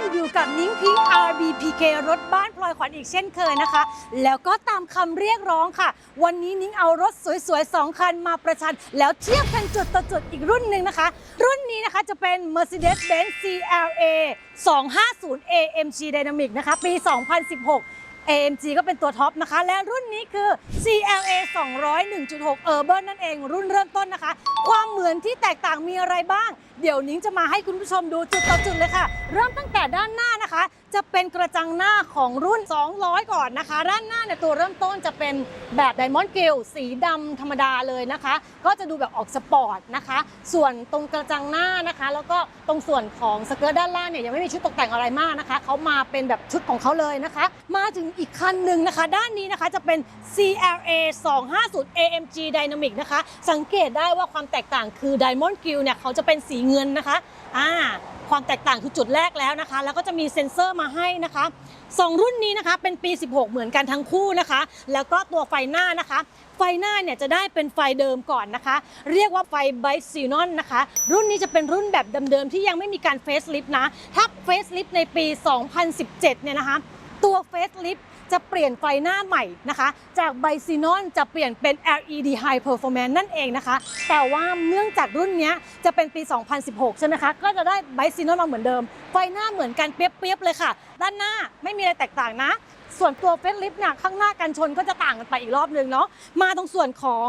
อนอยู่กับนิ้งพิง RBPK รถบ้านพลอยขวัญอีกเช่นเคยนะคะ แล้วก็ตามคำเรียกร้องค่ะ วันนี้นิ้งเอารถสวยๆ 2 คันมาประชัน แล้วเทียบกันจุดต่อจุดอีกรุ่นหนึ่งนะคะ รุ่นนี้นะคะจะเป็น Mercedes-Benz CLA 250 AMG Dynamic นะคะ ปี 2016 AMG ก็เป็นตัวท็อปนะคะ และรุ่นนี้คือ CLA 200 1.6 Urban นั่นเอง รุ่นเริ่มต้นนะคะ ความเหมือนที่แตกต่างมีอะไรบ้าง เดี๋ยวนิ้งจะมาให้คุณผู้ชมดูจุดต่อจุดเลยค่ะ เริ่มตั้งแต่ด้านหน้านะคะจะเป็นกระจังหน้าของรุ่น 200 ก่อนนะคะ ด้านหน้าเนี่ยตัวเริ่มต้นจะเป็นแบบ Diamond Grille สีดำธรรมดาเลยนะคะ ก็จะดูแบบออกสปอร์ตนะคะ ส่วนตรงกระจังหน้านะคะ แล้วก็ตรงส่วนของสเกิร์ตด้านล่างเนี่ยยังไม่มีชุดตกแต่งอะไรมากนะคะ เขามาเป็นแบบชุดของเขาเลยนะคะ มาถึงอีกคันหนึ่งนะคะ ด้านนี้นะคะจะเป็น CLA 250 AMG Dynamic นะคะ สังเกตได้ว่าความแตกต่างคือ Diamond Grille เนี่ยเขาจะเป็นสีเงินนะคะอ่า ความแตกต่างคือจุดแรกแล้วนะคะ แล้วก็จะมีเซ็นเซอร์มาให้นะคะสองรุ่นนี้นะคะเป็นปี 16 เหมือนกันทั้งคู่นะคะ แล้วก็ตัวไฟหน้านะคะ ไฟหน้าเนี่ยจะได้เป็นไฟเดิมก่อนนะคะ เรียกว่าไฟไบซีนอนนะคะ รุ่นนี้จะเป็นรุ่นแบบเดิมๆที่ยังไม่มีการเฟซลิฟต์นะ ถ้าเฟซลิฟต์ในปี 2017 เนี่ยนะคะ ตัวเฟซลิฟต์ จะเปลี่ยนไฟหน้าใหม่นะคะ จากไบซีนอนจะเปลี่ยนเป็น LED High Performance นั่นเองนะคะ แต่ว่าเนื่องจากรุ่นนี้จะเป็นปี 2016 ใช่ไหมคะ ก็จะได้ไบซีนอนมาเหมือนเดิม ไฟหน้าเหมือนกันเปียบๆเลยค่ะ ด้านหน้าไม่มีอะไรแตกต่างนะ ส่วนตัวเฟซลิฟต์เนี่ยข้างหน้ากันชนก็จะต่างกันไปอีกรอบนึงเนาะมาตรงส่วนของ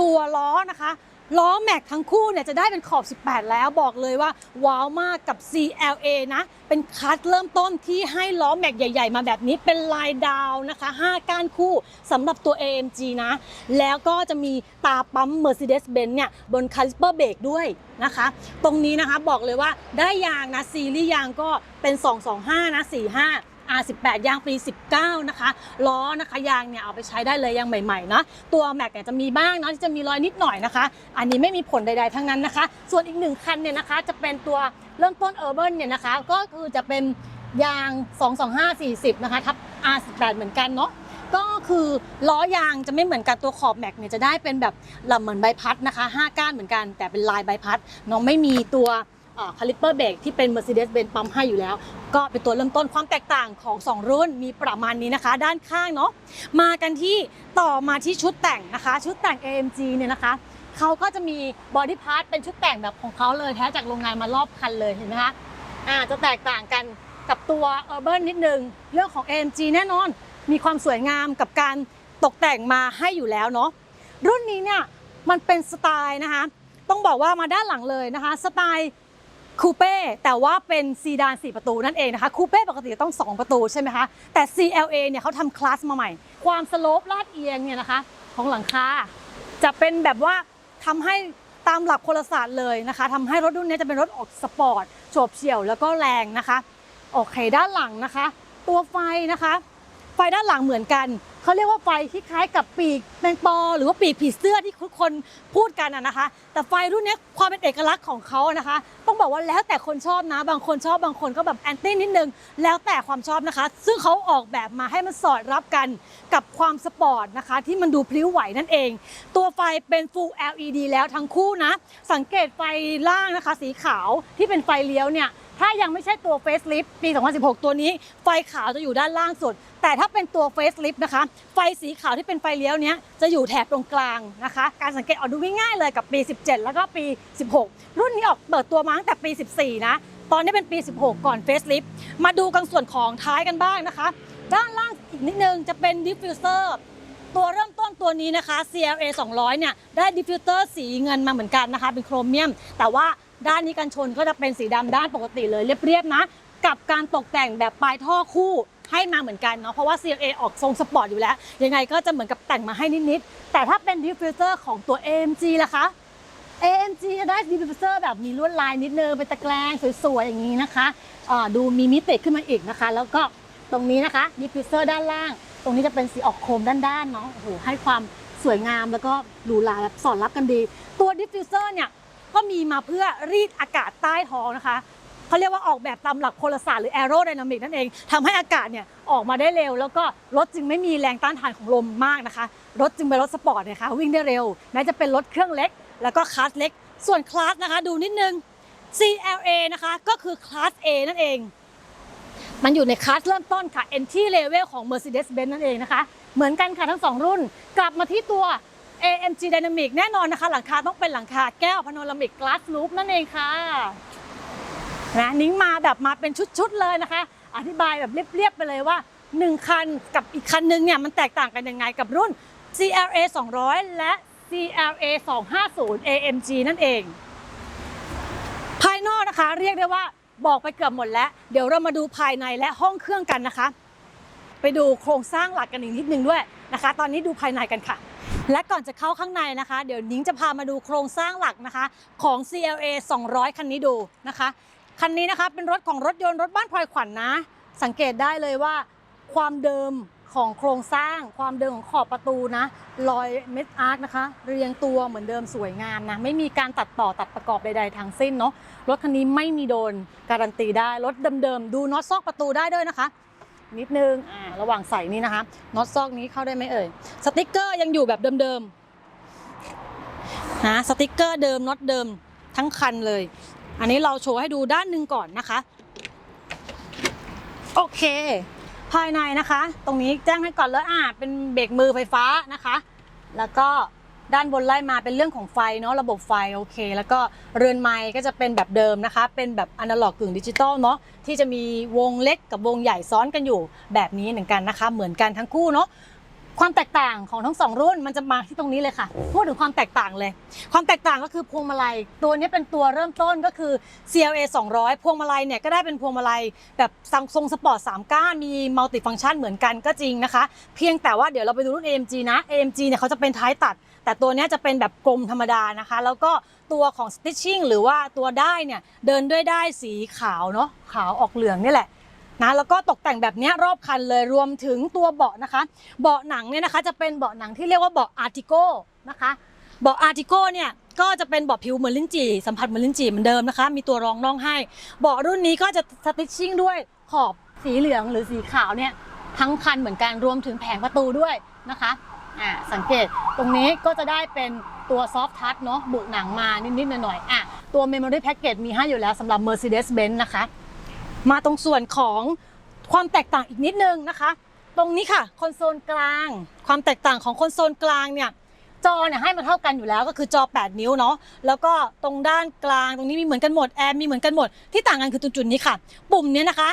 ตัวล้อนะคะ ล้อแม็กทั้งคู่เนี่ยจะได้เป็นขอบ 18 แล้วบอกเลยว่า ว้าวมากกับ CLA นะ เป็นคัสเริ่มต้นที่ให้ล้อแม็กใหญ่ ๆ มาแบบนี้เป็นลายดาวนะคะ 5 ก้านคู่สำหรับตัว AMG นะ แล้วก็จะมีตาปั๊ม Mercedes-Benz เนี่ยบนคาลิเปอร์เบรกด้วยนะคะ ตรงนี้นะคะบอกเลยว่าได้ยางนะซีรีส์ยางก็เป็น 225 นะ 45 R18 ยางปี 19 นะคะ ล้อนะคะยางเนี่ยเอาไปใช้ได้เลยยางใหม่ๆนะตัวแม็กเนี่ยจะมีบ้างเนาะที่จะมีรอยนิดหน่อยนะคะ อันนี้ไม่มีผลใดๆทั้งนั้นนะคะ ส่วนอีกหนึ่งคันเนี่ยนะคะ จะเป็นตัวเริ่มต้น Urban เนี่ยนะคะ ก็คือจะเป็นยาง 22540 นะคะทับ R18 เหมือนกันเนาะก็คือล้อยางจะไม่เหมือนกันตัวขอบแม็กเนี่ยจะได้เป็นแบบลำเหมือนใบพัดนะคะ 5 ก้านเหมือนกันแต่เป็นลายใบพัดเนาะไม่มีตัว คาลิปเปอร์เบรกที่เป็น Mercedes-Benz ปั๊มให้อยู่แล้ว ก็เป็นตัวเริ่มต้นความแตกต่างของ 2 รุ่นมีประมาณนี้นะคะ ด้านข้างเนาะมากันที่ต่อมาที่ชุดแต่งนะคะ ชุดแต่ง AMG เนี่ยนะคะเขาก็จะมีบอดี้พาร์ทเป็นชุดแต่งแบบของเขาเลยแท้จากโรงงานมารอบคันเลยเห็นไหมคะอ่าจะแตกต่างกันกับตัว Urban นิดนึง เรื่องของ AMG แน่นอน มีความสวยงามกับการตกแต่งมาให้อยู่แล้วเนาะรุ่นนี้เนี่ยมันเป็นสไตล์นะคะ ต้องบอกว่ามาด้านหลังเลยนะคะ สไตล์ คูเป้แต่ว่าเป็นซีดาน 4 ประตูนั่นเองนะคะคูเป้ปกติจะต้อง 2 ประตูใช่ไหมคะแต่ CLA เนี่ยเขาทำคลาสมาใหม่ ความสโลปลาดเอียงเนี่ยนะคะ ของหลังคาจะเป็นแบบว่าทำให้ตามหลักพลศาสตร์เลยนะคะทำให้รถรุ่นนี้จะเป็นรถออกสปอร์ตโฉบเฉี่ยวแล้วก็แรงนะคะโอเคด้านหลังนะคะ ตัวไฟนะคะ ไฟด้านหลังเหมือนกัน เขาเรียกว่าไฟที่คล้ายกับปีกแมงปอ หรือว่าปีกผีเสื้อที่ทุกคนพูดกันอะนะคะ แต่ไฟรุ่นนี้ความเป็นเอกลักษณ์ของเขานะคะ ต้องบอกว่าแล้วแต่คนชอบนะ บางคนชอบบางคนก็แบบแอนตี้นิดนึง แล้วแต่ความชอบนะคะ ซึ่งเขาออกแบบมาให้มันสอดรับกันกับความสปอร์ตนะคะ ที่มันดูพลิ้วไหวนั่นเอง ตัวไฟเป็น Full LED แล้วทั้งคู่นะ สังเกตไฟล่างนะคะ สีขาวที่เป็นไฟเลี้ยวเนี่ยถ้ายังไม่ใช่ตัว Facelift ปี 2016 ตัวนี้ ไฟขาวจะอยู่ด้านล่างสุด แต่ถ้าเป็นตัว Facelift นะคะ ไฟสีขาวที่เป็นไฟเลี้ยวเนี้ยจะอยู่แถบตรงกลางนะคะ การสังเกตออกดูง่ายๆเลยกับปี 17 แล้วก็ปี 16 รุ่นนี้ออกเปิดตัวมาตั้งแต่ปี 14 นะ ตอนนี้เป็นปี 16 ก่อน Facelift มาดูกันส่วนของท้ายกันบ้างนะคะ ด้านล่างอีกนิดนึงจะเป็น Diffuser ตัวเริ่มต้นตัวนี้นะคะ CLA 200 เนี่ย ได้ดิฟฟิวเตอร์สีเงินมาเหมือนกันนะคะ เป็นโครเมียม แต่ว่า ด้านนี้กันชนก็จะเป็นสีดำด้านปกติเลยเรียบๆนะ กับการตกแต่งแบบปลายท่อคู่ให้มาเหมือนกันเนาะเพราะว่า CLA ออกทรงสปอร์ตอยู่แล้ว ยังไงก็จะเหมือนกับแต่งมาให้นิดๆแต่ถ้าเป็นดิฟฟิวเซอร์ของตัว AMG ล่ะคะ AMG จะได้ดิฟฟิวเซอร์แบบมีลวดลายนิดนึงเป็นตะแกรงสวยๆอย่างนี้นะคะอ่าดูมีมิติขึ้นมาอีกนะคะ แล้วก็ตรงนี้นะคะดิฟฟิวเซอร์ด้านล่าง ตรงนี้จะเป็นสีออกโคมด้านๆเนาะโอ้โหให้ความสวยงามแล้วก็หรูหราแบบสอดรับกันดี ตัวดิฟฟิวเซอร์เนี่ย ก็มีมาเพื่อรีดอากาศใต้ท้องนะคะเขาเรียกว่าออกแบบตามหลักพลศาสตร์หรือ aerodynamic นั่นเองทำให้อากาศเนี่ยออกมาได้เร็ว แล้วก็รถจึงไม่มีแรงต้านทานของลมมากนะคะ รถจึงเป็นรถสปอร์ตนะคะวิ่งได้เร็วแม้จะเป็นรถเครื่องเล็ก แล้วก็คลาสเล็ก ส่วนคลาสนะคะดูนิดนึง CLA นะคะก็คือคลาส A นั่นเอง มันอยู่ในคลาสเริ่มต้นค่ะ entry level ของ Mercedes-Benz นั่นเองนะคะ เหมือนกันค่ะทั้งสองรุ่น กลับมาที่ตัว AMG Dynamic แน่นอนนะคะ หลังคาต้องเป็นหลังคาแก้วพาโนรามิก glass roof นั่นเองค่ะนะนิ้งมาแบบมาเป็นชุดๆเลยนะคะ อธิบายแบบเรียบๆไปเลยว่า 1 คันกับอีกคันนึงเนี่ยมันแตกต่างกันยังไงกับรุ่น CLA 200 และ CLA 250 AMG นั่นเอง ภายนอกนะคะเรียกได้ว่าบอกไปเกือบหมดแล้ว เดี๋ยวเรามาดูภายในและห้องเครื่องกันนะคะ ไปดูโครงสร้างหลักกันอีกนิดนึงด้วยนะคะ ตอนนี้ดูภายในกันค่ะ และก่อนจะเข้าข้างในนะคะ เดี๋ยวนิ้งจะพามาดูโครงสร้างหลักนะคะของ CLA 200 คันนี้ดูนะคะ คันนี้นะคะเป็นรถของรถยนต์รถบ้านพลอยขวัญนะ สังเกตได้เลยว่า ความเดิมของโครงสร้าง ความเดิมของขอบประตูนะรอยเม็ดอาร์คนะคะ เรียงตัวเหมือนเดิมสวยงามนะ ไม่มีการตัดต่อตัดประกอบใด ๆ ทั้งสิ้นเนาะรถคันนี้ไม่มีโดนการันตีได้รถเดิมๆดูน็อตซอกประตูได้ด้วยนะคะ นิดนึงอ่าระหว่างใส่นี่นะคะน็อตซอกนี้เข้าได้ไหมเอ่ยสติกเกอร์ยังอยู่แบบเดิมๆนะสติกเกอร์เดิมน็อตเดิมทั้งคันเลย อันนี้เราโชว์ให้ดูด้านหนึ่งก่อนนะคะโอเค ภายในนะคะ ตรงนี้แจ้งให้ก่อนเลยอ่าเป็นเบรกมือไฟฟ้านะคะ แล้วก็ ด้านบนไล่มาเป็นเรื่องของไฟเนาะระบบไฟโอเค แล้วก็เรือนไม้ก็จะเป็นแบบเดิมนะคะ เป็นแบบอนาล็อกกึ่งดิจิตอลเนาะที่จะมีวงเล็กกับวงใหญ่ซ้อนกันอยู่แบบนี้เหมือนกันนะคะ เหมือนกันทั้งคู่เนาะความแตกต่างของทั้งสองรุ่นมันจะมาที่ตรงนี้เลยค่ะ พูดถึงความแตกต่างเลย ความแตกต่างก็คือพวงมาลัย ตัวนี้เป็นตัวเริ่มต้นก็คือ CLA 200 พวงมาลัยเนี่ยก็ได้เป็นพวงมาลัยแบบซังทรงสปอร์ต3ก้านมีมัลติฟังก์ชันเหมือนกันก็จริงนะคะ เพียงแต่ว่าเดี๋ยวเราไปดูรุ่น AMG นะ AMG เนี่ยเขาจะเป็นท้ายตัด แต่ตัวนี้จะเป็นแบบกลมธรรมดานะคะ แล้วก็ตัวของ stitching หรือว่าตัวได้เนี่ยเดินด้วยได้สีขาวเนาะขาวออกเหลืองนี่แหละนะแล้วก็ตกแต่งแบบนี้รอบคันเลยรวมถึงตัวเบาะนะคะ เบาะหนังเนี่ยนะคะ จะเป็นเบาะหนังที่เรียกว่าเบาะอาร์ติโกนะคะเบาะอาร์ติโกเนี่ยก็จะเป็นเบาะผิวเหมือนลิ้นจี่สัมผัสเหมือนลิ้นจี่เหมือนเดิมนะคะ มีตัวรองน่องให้ เบาะรุ่นนี้ก็จะสติชชิ่งด้วยขอบสีเหลืองหรือสีขาวเนี่ยทั้งคันเหมือนกันรวมถึงแผงประตูด้วยนะคะ อ่าสังเกตตรงนี้ก็จะได้เป็นตัวซอฟทัชเนาะบุหนังมานิดๆหน่อยๆอะตัว Memory Package มีให้อยู่แล้วสำหรับ Mercedes-Benz นะคะ มาตรงส่วนของความแตกต่างอีกนิดนึงนะคะ ตรงนี้ค่ะคอนโซลกลาง ความแตกต่างของคอนโซลกลางเนี่ยจอเนี่ยให้มันเท่ากันอยู่แล้วก็คือจอ 8 นิ้วเนาะแล้วก็ตรงด้านกลางตรงนี้มีเหมือนกันหมดแอร์มีเหมือนกันหมดที่ต่างกันคือตรงจุดนี้ค่ะ ปุ่มเนี้ยนะคะ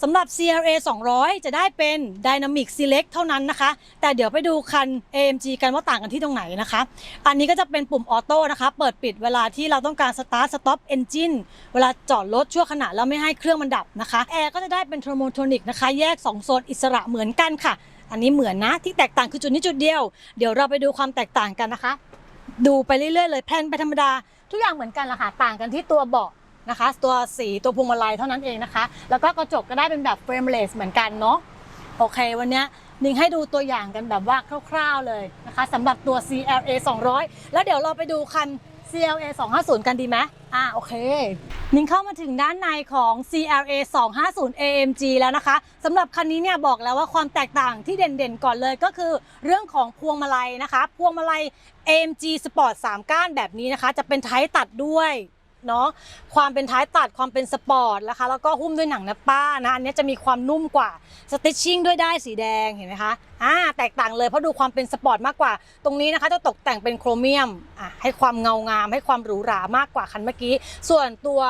สำหรับ CRA 200 จะได้เป็น Dynamic Select เท่านั้นนะคะ แต่เดี๋ยวไปดูคัน AMG กันว่าต่างกันที่ตรงไหนนะคะ อันนี้ก็จะเป็นปุ่มออโต้นะคะ เปิดปิดเวลาที่เราต้องการ Start Stop Engine เวลาจอดรถชั่วขณะแล้วไม่ให้เครื่องมันดับนะคะ แอร์ก็จะได้เป็น t h e r m o t o n i c นะคะ แยก 2 โซนอิสระเหมือนกันค่ะ อันนี้เหมือนนะ ที่แตกต่างคือจุดนี้จุดเดียว เดี๋ยวเราไปดูความแตกต่างกันนะคะ ดูไปเรื่อยๆเลยแพลนไปธรรมดา ทุกอย่างเหมือนกันละค่ะ ต่างกันที่ตัวเบาะ นะคะ ตัวสีตัวพวงมาลัยเท่านั้นเองนะคะ แล้วก็กระจกก็ได้เป็นแบบเฟรมเลสเหมือนกันเนาะโอเค วันนี้นิงให้ดูตัวอย่างกันแบบว่าคร่าวๆเลยนะคะสำหรับตัว CLA 200 แล้วเดี๋ยวเราไปดูคัน CLA 250 กันดีไหมอ่าโอเค นิงเข้ามาถึงด้านในของ CLA 250 AMG แล้วนะคะสำหรับคันนี้เนี่ยบอกแล้วว่าความแตกต่างที่เด่นๆก่อนเลยก็คือเรื่องของพวงมาลัยนะคะ พวงมาลัย AMG Sport 3 ก้านแบบนี้นะคะ จะเป็นไทยตัดด้วย เนาะความเป็นท้ายตัดความเป็นสปอร์ตนะคะแล้วก็หุ้มด้วยหนังนะป้านะอันนี้จะมีความนุ่มกว่าสติชชิ่งด้วยได้สีแดงเห็นไหมคะอ่าแตกต่างเลยเพราะดูความเป็นสปอร์ตมากกว่า ตรงนี้นะคะจะตกแต่งเป็นโครเมียมอะให้ความเงางาม ให้ความหรูหรามากกว่าคันเมื่อกี้ ส่วนตัว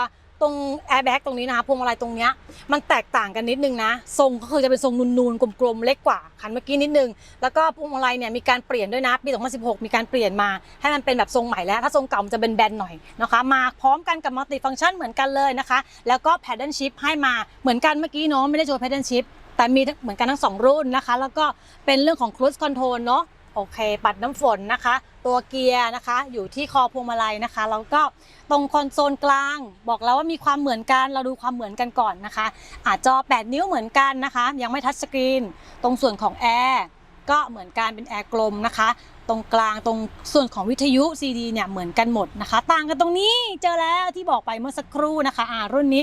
ตรงแอร์แบ็กตรงนี้นะคะพวงมาลัยตรงเนี้ยมันแตกต่างกันนิดนึงนะ ทรงก็คือจะเป็นทรงนูนๆกลมๆเล็กกว่าคันเมื่อกี้นิดนึง แล้วก็พวงมาลัยเนี่ยมีการเปลี่ยนด้วยนะปี 2016 มีการเปลี่ยนมา ให้มันเป็นแบบทรงใหม่แล้ว ถ้าทรงเก่ามันจะเป็นแบนหน่อยนะคะ มาพร้อมกันกับมัลติฟังก์ชันเหมือนกันเลยนะคะ แล้วก็แพดเดิลชิพให้มาเหมือนกันเมื่อกี้เนาะไม่ได้โชว์แพดเดิลชิพแต่มีเหมือนกันทั้งสองรุ่นนะคะ แล้วก็เป็นเรื่องของ cruise control เนาะ โอเค ปัดน้ำฝนนะคะ ตัวเกียร์นะคะ อยู่ที่คอพวงมาลัยนะคะ แล้วก็ตรงคอนโซลกลาง บอกแล้วว่ามีความเหมือนกัน เราดูความเหมือนกันก่อนนะคะ อาจจอ 8 นิ้วเหมือนกันนะคะ ยังไม่ทัชสกรีน ตรงส่วนของแอร์ก็เหมือนกันเป็นแอร์กลมนะคะ ตรงกลางตรงส่วนของวิทยุ CD เนี่ยเหมือนกันหมดนะคะ ต่างกันตรงนี้เจอแล้วที่บอกไปเมื่อสักครู่นะคะอ่ารุ่นนี้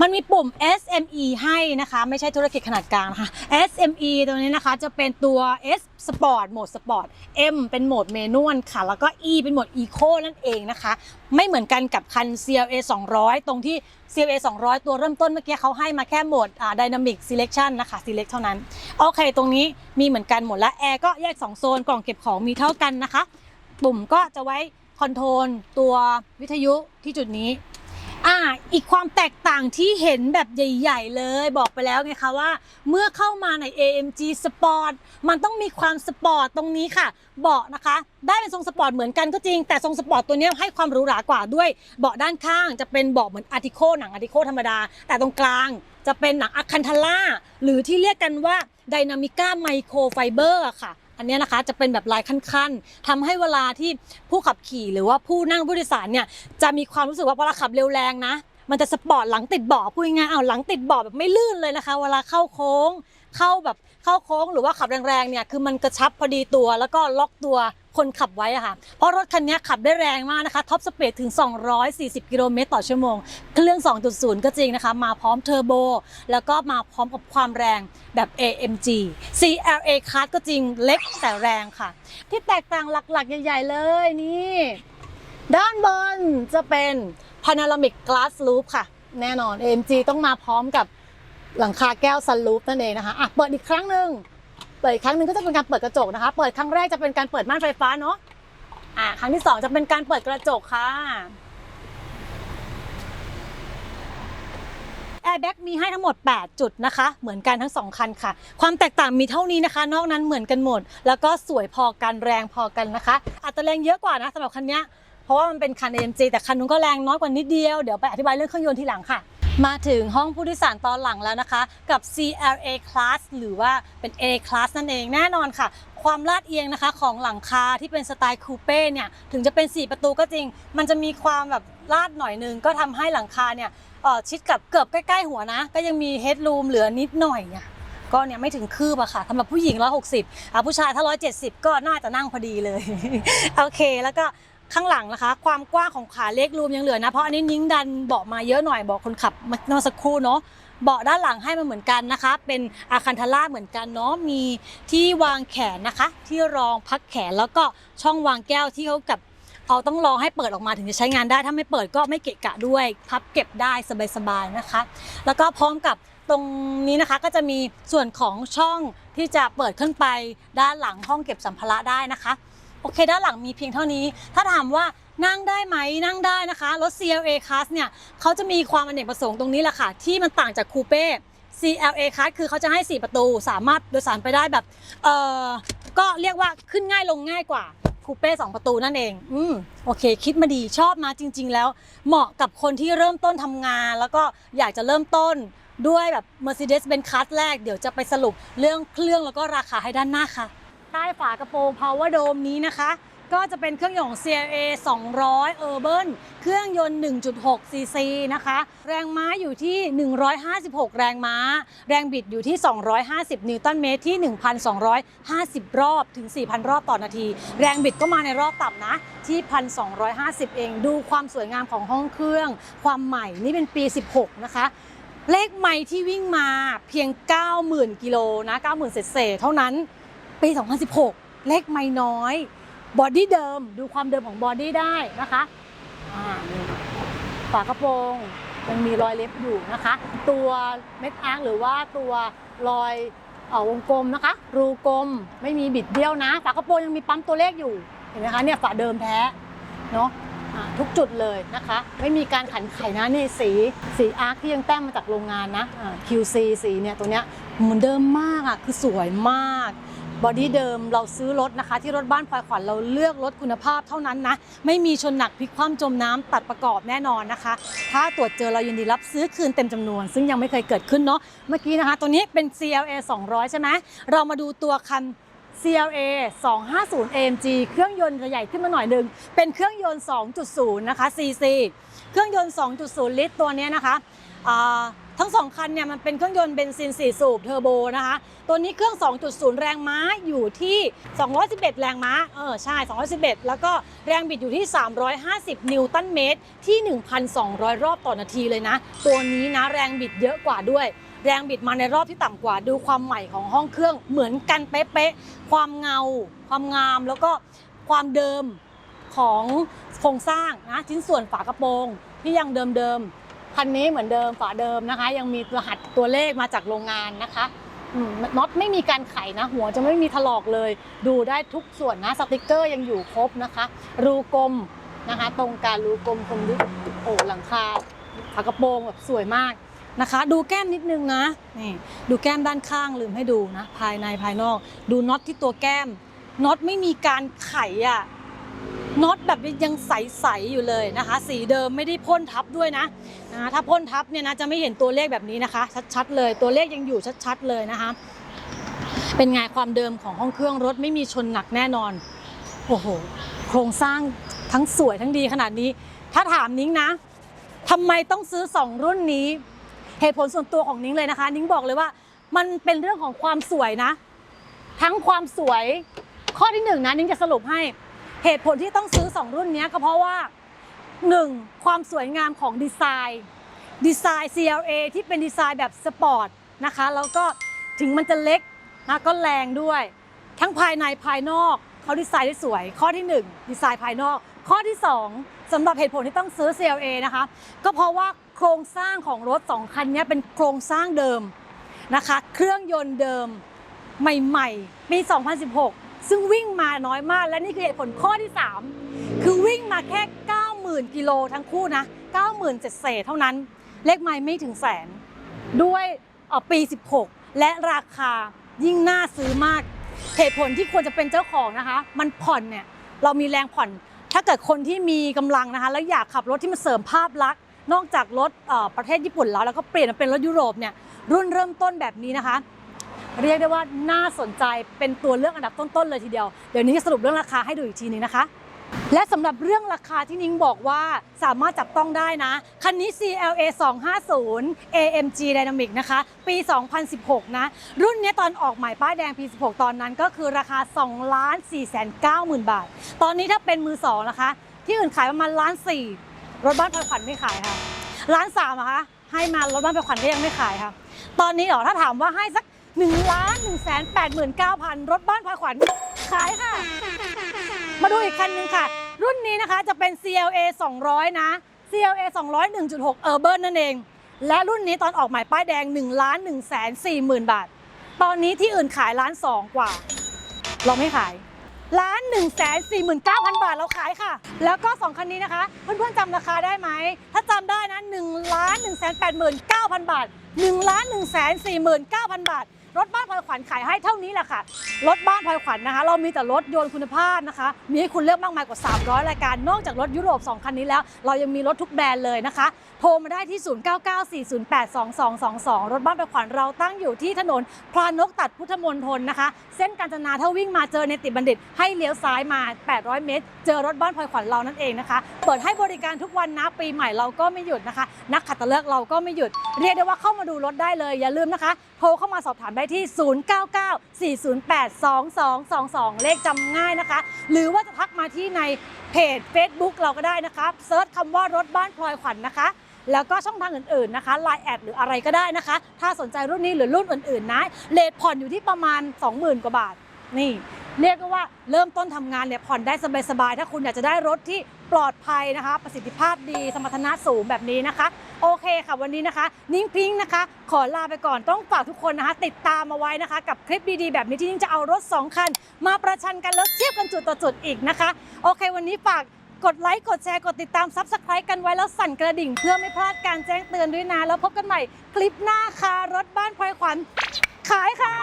มันมีปุ่ม SME ให้นะคะ ไม่ใช่ธุรกิจขนาดกลางนะคะ SME ตัวนี้นะคะจะเป็นตัว S Sport โหมด Sport M เป็นโหมดเมนวลค่ะ แล้วก็ E เป็นโหมด Eco นั่นเองนะคะ ไม่เหมือนกันกับคัน CLA 200 ตรงที่ CLA 200 ตัวเริ่มต้นเมื่อกี้เขาให้มาแค่โหมด Dynamic Selection นะคะ Select เท่านั้น โอเค ตรงนี้มีเหมือนกันหมดและแอร์ก็แยก 2 โซน กล่องเก็บของมีเท่ากันนะคะ ปุ่มก็จะไว้คอนโทรลตัววิทยุที่จุดนี้ อ่าอีกความแตกต่างที่เห็นแบบใหญ่ ๆ เลยบอกไปแล้วไงคะว่า เมื่อเข้ามาใน AMG Sport มันต้องมีความสปอร์ตตรงนี้ค่ะ เบาะนะคะ ได้เป็นทรงสปอร์ตเหมือนกันก็จริง แต่ทรงสปอร์ตตัวนี้ให้ความหรูหรากว่าด้วย เบาะด้านข้างจะเป็นเบาะเหมือนอาร์ติโคหนังอาร์ติโคธรรมดา แต่ตรงกลางจะเป็นหนังอะคันทล่าหรือที่เรียกกันว่าไดนามิก้าไมโครไฟเบอร์ค่ะ อันนี้นะคะจะเป็นแบบลายขั้นๆทำให้เวลาที่ผู้ขับขี่หรือว่าผู้นั่งผู้โดยสารเนี่ยจะมีความรู้สึกว่าเวลาขับเร็วแรงนะ มันจะสปอร์ตหลังติดเบาะพูดง่ายๆเอาหลังติดเบาะแบบไม่ลื่นเลยนะคะ เวลาเข้าโค้ง เข้าแบบเข้าโค้งหรือว่าขับแรงๆเนี่ยคือมันกระชับพอดีตัวแล้วก็ล็อกตัว คนขับไว้อะค่ะ เพราะรถคันนี้ขับได้แรงมากนะคะ ท็อปสเปดถึง 240 กิโลเมตรต่อชั่วโมง เครื่อง 2.0 ก็จริงนะคะ มาพร้อมเทอร์โบ แล้วก็มาพร้อมกับความแรงแบบ AMG CLA Class ก็จริงเล็กแต่แรงค่ะ ที่แตกต่างหลักๆ ใหญ่ ๆ เลยนี่ ด้านบนจะเป็น Panoramic Glass Roof ค่ะ แน่นอน AMG ต้องมาพร้อมกับหลังคาแก้วซันรูฟนั่นเองนะคะอะเปิดอีกครั้งหนึ่ง ปิดอีกครั้งหนึ่งก็จะเป็นการเปิดกระจกนะคะ เปิดครั้งแรกจะเป็นการเปิดม่านไฟฟ้าเนาะอะครั้งที่สองจะเป็นการเปิดกระจกค่ะแอร์แบ็กมีให้ทั้งหมด 8 จุดนะคะ เหมือนกันทั้ง 2 คันค่ะ ความแตกต่างมีเท่านี้นะคะ นอกนั้นเหมือนกันหมด แล้วก็สวยพอกันแรงพอกันนะคะอาจจะแรงเยอะกว่านะสำหรับคันนี้เพราะว่ามันเป็นคัน AMG แต่คันนู้นก็แรงน้อยกว่านิดเดียว เดี๋ยวไปอธิบายเรื่องเครื่องยนต์ทีหลังค่ะ มาถึงห้องผู้โดยสารตอนหลังแล้วนะคะ กับ CLA Class หรือว่าเป็น A Class นั่นเองแน่นอนค่ะ ความลาดเอียงนะคะของหลังคาที่เป็นสไตล์คูเป้เนี่ยถึงจะเป็น 4 ประตูก็จริง มันจะมีความแบบลาดหน่อยนึงก็ทำให้หลังคาเนี่ยชิดกับเกือบใกล้ ๆ หัวนะ ก็ยังมีเฮด o ูมเหลือนิดหน่อยเนี่ยก็เนี่ยไม่ถึงคืบอะค่ะสำหรับผู้หญิง 160อะผู้ชายถ้า 170 ก็น่าจะนั่งพอดีเลย โอเค แล้วก็ ข้างหลังนะคะ ความกว้างของขาเลขรูมยังเหลือนะ เพราะอันนี้นิ้งดันเบาะมาเยอะหน่อยเบาะคนขับเมื่อสักครู่เนาะเบาะด้านหลังให้มาเหมือนกันนะคะ เป็นอาคันทาร่าเหมือนกันเนาะมีที่วางแขนนะคะ ที่รองพักแขนแล้วก็ช่องวางแก้วที่เขากับเอาต้องรอให้เปิดออกมาถึงจะใช้งานได้ ถ้าไม่เปิดก็ไม่เกะกะด้วย พับเก็บได้สบายๆนะคะ แล้วก็พร้อมกับตรงนี้นะคะก็จะมีส่วนของช่องที่จะเปิดขึ้นไปด้านหลังห้องเก็บสัมภาระได้นะคะ โอเค ด้านหลังมีเพียงเท่านี้ ถ้าถามว่านั่งได้ไหมนั่งได้นะคะ รถ CLA Class เนี่ยเขาจะมีความอเนกประสงค์ตรงนี้แหละค่ะ ที่มันต่างจากคูเป้ CLA Class คือเขาจะให้ 4 ประตู สามารถโดยสารไปได้แบบ เออก็เรียกว่าขึ้นง่ายลงง่ายกว่าคูเป้2ประตูนั่นเอง อืม โอเค คิดมาดี ชอบมาจริง ๆ แล้ว เหมาะกับคนที่เริ่มต้นทำงาน แล้วก็อยากจะเริ่มต้นด้วยแบบ Mercedes-Benz Class แรก เดี๋ยวจะไปสรุปเรื่องเครื่องแล้วก็ราคาให้ด้านหน้าค่ะ ใต้ฝากระโปรง Power Dome นี้นะคะ ก็จะเป็นเครื่องยนต์ของ CLA 200 Urban เครื่องยนต์ 1.6 cc นะคะ แรงม้าอยู่ที่ 156 แรงม้า แรงบิดอยู่ที่ 250 นิวตันเมตรที่ 1,250 รอบถึง 4,000 รอบต่อนาที แรงบิดก็มาในรอบต่ำนะ ที่ 1,250 เอง ดูความสวยงามของห้องเครื่อง ความใหม่นี่เป็นปี 16 นะคะเลขไม่ที่วิ่งมาเพียง 90,000 กิโลนะ 90,000 เศษเท่านั้น ปี 2016 เลขไม่น้อย บอดี้เดิมดูความเดิมของบอดี้ได้นะคะอ่านี่ฝากระโปรงยังมีรอยเล็บอยู่นะคะ ตัวเม็ดอาร์หรือว่าตัวรอยเอ่อวงกลมนะคะ รูกลมไม่มีบิดเบี้ยวนะ ฝากระโปรงยังมีปั๊มตัวเลขอยู่เห็นไหมคะเนี่ยฝาเดิมแท้เนาะอ่าทุกจุดเลยนะคะ ไม่มีการขันไขนะนี่สีสีอาร์คที่ยังแต้มมาจากโรงงานนะ QC สีเนี่ยตัวเนี้ยเหมือนเดิมมากอะคือสวยมาก บอดี้เดิมเราซื้อรถนะคะ ที่รถบ้านพลอยขวัญเราเลือกรถคุณภาพเท่านั้นนะ ไม่มีชนหนักพลิกคว่ำจมน้ำตัดประกอบแน่นอนนะคะ ถ้าตรวจเจอเรายินดีรับซื้อคืนเต็มจำนวน ซึ่งยังไม่เคยเกิดขึ้นเนาะเมื่อกี้นะคะ ตัวนี้เป็น CLA 200 ใช่ไหมเรามาดูตัวคัน CLA 250 AMG เครื่องยนต์จะใหญ่ขึ้นมาหน่อยหนึงเป็นเครื่องยนต์ 2.0 นะคะ CC เครื่องยนต์ 2.0 ลิตรตัวนี้นะคะอ่า ทั้งสองคันเนี่ยมันเป็นเครื่องยนต์เบนซิน 4 สูบเทอร์โบนะคะ ตัวนี้เครื่อง 2.0 แรงม้าอยู่ที่ 211 แรงม้า เออใช่ 211 แล้วก็แรงบิดอยู่ที่ 350 นิวตันเมตร ที่ 1,200 รอบต่อนาทีเลยนะ ตัวนี้นะแรงบิดเยอะกว่าด้วย แรงบิดมาในรอบที่ต่ำกว่า ดูความใหม่ของห้องเครื่องเหมือนกันเป๊ะๆ ความเงา ความงาม แล้วก็ความเดิมของโครงสร้างนะชิ้นส่วนฝากระโปรงที่ยังเดิมๆ คันนี้เหมือนเดิมฝาเดิมนะคะ ยังมีรหัสตัวเลขมาจากโรงงานนะคะน็อตไม่มีการไขนะ หัวจะไม่มีถลอกเลย ดูได้ทุกส่วนนะสติกเกอร์ยังอยู่ครบนะคะ รูกลมนะคะ ตรงกลารรูกลมคมลึกโอ้หลังคาฝากระโปรงแบบสวยมากนะคะ ดูแก้มนิดนึงนะนี่ดูแก้มด้านข้างลืมให้ดูนะ ภายในภายนอก ดูน็อตที่ตัวแก้มน็อตไม่มีการไขอะ น็อตแบบยังใสๆอยู่เลยนะคะ สีเดิมไม่ได้พ่นทับด้วยนะนะถ้าพ่นทับเนี่ยนะจะไม่เห็นตัวเลขแบบนี้นะคะ ชัดๆเลยตัวเลขยังอยู่ชัดๆเลยนะคะ เป็นไงความเดิมของห้องเครื่องรถไม่มีชนหนักแน่นอนโอ้โหโครงสร้างทั้งสวยทั้งดีขนาดนี้ ถ้าถามนิ้งนะทำไมต้องซื้อ 2 รุ่นนี้เหตุผลส่วนตัวของนิ้งเลยนะคะ นิ้งบอกเลยว่า มันเป็นเรื่องของความสวยนะ ทั้งความสวยข้อที่หนึ่งนะนิ้งจะสรุปให้ เหตุผลที่ต้องซื้อ 2 รุ่นนี้ก็เพราะว่า 1. ความสวยงามของดีไซน์ดีไซน์ CLA ที่เป็นดีไซน์แบบสปอร์ตนะคะแล้วก็ถึงมันจะเล็กนะก็แรงด้วย ทั้งภายในภายนอกเขาดีไซน์ได้สวย ข้อที่ 1 ดีไซน์ภายนอก ข้อที่ 2สำหรับเหตุผลที่ต้องซื้อ CLA นะคะ ก็เพราะว่าโครงสร้างของรถ 2 คันนี้เป็นโครงสร้างเดิมนะคะ เครื่องยนต์เดิมใหม่ ๆ ปี 2016 ซึ่งวิ่งมาน้อยมากและนี่คือเหตุผลข้อที่ 3 คือวิ่งมาแค่ 90,000 กิโลทั้งคู่นะ 90,000เศษเท่านั้น เลขไม้ไม่ถึงแสน ด้วยออปี 16 และราคายิ่งน่าซื้อมาก เหตุผลที่ควรจะเป็นเจ้าของนะคะ มันผ่อนเนี่ยเรามีแรงผ่อน ถ้าเกิดคนที่มีกำลังนะคะ แล้วอยากขับรถที่มันเสริมภาพลักษณ์นอกจากรถประเทศญี่ปุ่นแล้วแล้วก็เปลี่ยนมาเป็นรถยุโรปเนี่ยรุ่นเริ่มต้นแบบนี้นะคะ เรียกได้ว่าน่าสนใจเป็นตัวเลือกอันดับต้นๆเลยทีเดียว เดี๋ยวนี้จะสรุปเรื่องราคาให้ดูอีกทีนึงนะคะ และสำหรับเรื่องราคาที่นิ้งบอกว่าสามารถจับต้องได้นะ คันนี้ CLA 250 AMG Dynamic นะคะ ปี 2016 นะ รุ่นนี้ตอนออกหม่ป้ายแดงปี 16 ตอนนั้นก็คือราคา 2 4 9 0 0 0 0บาท ตอนนี้ถ้าเป็นมือ2นะคะ ที่อื่นขายประมาณล้านสี่รถบ้านพลอยขวัญไม่ขายค่ะล้านสามอะคะให้มารถบ้านพลอยขวัญก็ยังไม่ขายค่ะ ตอนนี้เหรอถ้าถามว่าให้สัก 1ล้าน1แสน89,000 รถบ้านพลอยขวัญขายค่ะ มาดูอีกคันหนึงค่ะ รุ่นนี้นะคะจะเป็น CLA 200 นะ CLA 200 1.6 Urban นั่นเอง และรุ่นนี้ตอนออกหมายป้ายแดง1ล้าน1แสน4หมื่นบาท ตอนนี้ที่อื่นขายล้านสองกว่า เราไม่ขายล้าน1แสน4หมื่น9พันบาทเราขายค่ะ แล้วก็ 2 คันนี้นะคะ เพื่อนๆจำราคาได้ไหม ถ้าจำได้นะ1ล้าน1แสน8หมื่น9พันบาท1ล้าน1แสน4หมื่น9พันบาท รถบ้านพลอยขวัญขายให้เท่านี้แหละค่ะ รถบ้านพลอยขวัญนะคะ เรามีแต่รถยนต์คุณภาพนะคะ มีให้คุณเลือกมากมายกว่า 300 รายการ นอกจากรถยุโรป 2 คันนี้แล้ว เรายังมีรถทุกแบรนด์เลยนะคะ โทรมาได้ที่ 0994082222 รถบ้านพลอยขวัญเราตั้งอยู่ที่ถนนพลานกตัดพุทธมณฑลนะคะ เส้นกาญจนาถ้าวิ่งมาเจอในติบัณฑิต ให้เลี้ยวซ้ายมา 800 เมตร เจอรถบ้านพลอยขวัญเรานั่นเองนะคะ เปิดให้บริการทุกวันนะ ปีใหม่เราก็ไม่หยุดนะคะ นักขัตฤกษ์เราก็ไม่หยุด เรียกได้ว่าเข้ามาดูรถได้เลย อย่าลืมนะคะ โทรเข้ามาสอบถามได้ที่ 0994082222 เลขจำง่ายนะคะ หรือว่าจะทักมาที่ในเพจ Facebook เราก็ได้นะคะเซิร์ชคำว่ารถบ้านพลอยขวัญนะคะแล้วก็ช่องทางอื่นๆนะคะ Line แอดหรืออะไรก็ได้นะคะ ถ้าสนใจรุ่นนี้หรือรุ่นอื่นๆนะเลทผ่อนอยู่ที่ประมาณ 20,000 กว่าบาท นี่ เรียกได้ว่าเริ่มต้นทำงานเนี่ยผ่อนได้สบายๆ ถ้าคุณอยากจะได้รถที่ปลอดภัยนะคะ ประสิทธิภาพดีสมรรถนะสูงแบบนี้นะคะ โอเคค่ะวันนี้นะคะ นิ้งพิงนะคะ ขอลาไปก่อนต้องฝากทุกคนนะคะ ติดตามมาไว้นะคะ กับคลิปดีๆ แบบนี้ที่นิ้งจะเอารถ 2 คัน มาประชันกันแล้วเทียบกันจุดต่อจุดอีกนะคะ โอเค วันนี้ฝากกดไลค์กดแชร์กดติดตามซับสไครต์กันไว้แล้วสั่นกระดิ่ง เพื่อไม่พลาดการแจ้งเตือนด้วยนะแล้วพบกันใหม่ คลิปหน้าค่ะรถบ้านพลอยขวัญขายค่ะ